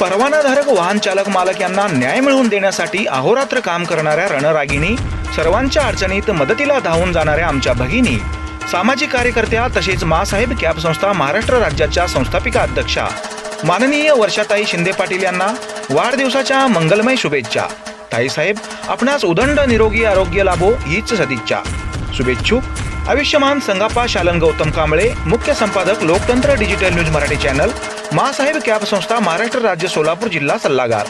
परवानाधारक वाहन चालक मालक यांना न्याय मिळवून देण्यासाठी अहोरात्र काम करणाऱ्या रणरागिणी सर्वांच्या अडचणीत मदतीला धावून जाणाऱ्या आमच्या भगिनी सामाजिक कार्यकर्त्या तसेच मासाहेब कॅब संस्था महाराष्ट्र राज्याच्या संस्थापिका अध्यक्षा माननीय वर्षाताई शिंदे पाटील यांना वाढदिवसाच्या मंगलमय शुभेच्छा. ताईसाहेब आपणास उदंड निरोगी आरोग्य लाभो हीच सदिच्छा. शुभेच्छुक. आयुष्यमान संगाप्पा शालन गौतम कांबळे मुख्य संपादक Loktantra digital news Marathi channel Masaheb cab संस्था महाराष्ट्र राज्य सोलापूर जिल्हा सल्लागार.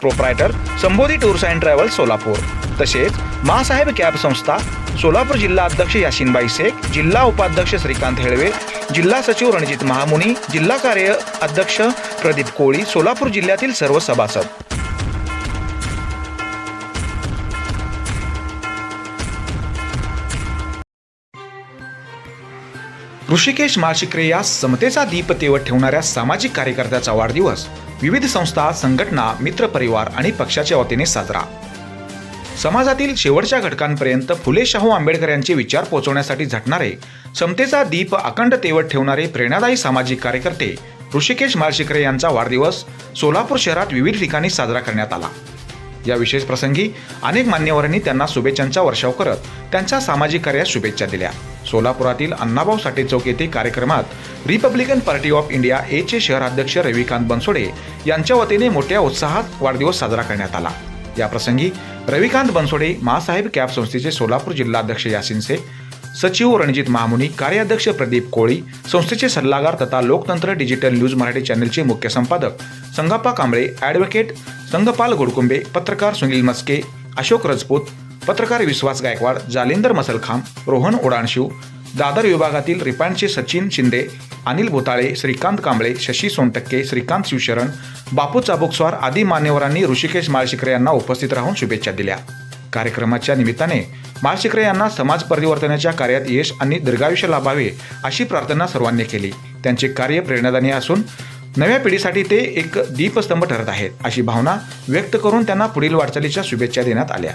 Proprietor Sambodhi tours and travels Solapur. तसेच मासाहेब कॅब संस्था सोलापूर जिल्हा अध्यक्ष यासिनबाई शेख जिल्हा उपाध्यक्ष श्रीकांत हेळवे जिल्हा सचिव रणजित महामुनी जिल्हा कार्य अध्यक्ष प्रदीप कोळी सोलापूर जिल्ह्यातील सर्व सभासद. ऋषिकेश माळशिकरे या समतेचा दीप तेवत ठेवणाऱ्या सामाजिक कार्यकर्त्याचा वाढदिवस विविध संस्था संघटना मित्रपरिवार आणि पक्षाच्या वतीने साजरा. समाजातील शेवटच्या घटकांपर्यंत फुले शाहू आंबेडकर यांचे विचार पोहोचवण्यासाठी झटणारे समतेचा दीप अखंड तेवत ठेवणारे प्रेरणादायी सामाजिक कार्यकर्ते ऋषिकेश माळशिकरे यांचा वाढदिवस सोलापूर शहरात विविध ठिकाणी साजरा करण्यात आला. या विशेष प्रसंगी अनेक मान्यवरांनी त्यांना शुभेच्छांचा वर्षाव करत त्यांच्या सामाजिक कार्यात शुभेच्छा दिल्या. सोलापुरातील अण्णाभाऊ साठे चौक येथे कार्यक्रमात रिपब्लिकन पार्टी ऑफ इंडिया एचे शहराध्यक्ष रविकांत बनसोडे यांच्या वतीने मोठ्या उत्साहात वाढदिवस साजरा करण्यात आला. या प्रसंगी रविकांत बनसोडे मासाहेब कॅब संस्थेचे सोलापूर जिल्हाध्यक्ष यासिन सचिव रणजित महामुनी कार्याध्यक्ष प्रदीप कोळी संस्थेचे सल्लागार तथा लोकतंत्र डिजिटल न्यूज मराठी चॅनलचे मुख्य संपादक संगाप्पा कांबळे ॲडव्होकेट संगपाल घोडकुंबे पत्रकार सुनील मस्के अशोक रजपूत पत्रकार विश्वास गायकवाड जालिंदर मसलखाम रोहन ओडाणशिव दादर विभागातील रिपांडचे सचिन शिंदे अनिल भोताळे श्रीकांत कांबळे शशी सोनटक्के श्रीकांत शिवशरण बापू चाबुकस्वार आदी मान्यवरांनी ऋषिकेश माळशिकरे यांना उपस्थित राहून शुभेच्छा दिल्या. कार्यक्रमाच्या निमित्ताने माळशिकरे यांना समाज परिवर्तनाच्या कार्यात यश आणि दीर्घायुष्य लाभावे अशी प्रार्थना सर्वांनी केली. त्यांचे कार्य प्रेरणादायी असून नव्या पिढीसाठी ते एक दीपस्तंभ ठरत आहेत अशी भावना व्यक्त करून त्यांना पुढील वाटचालीच्या शुभेच्छा देण्यात आल्या.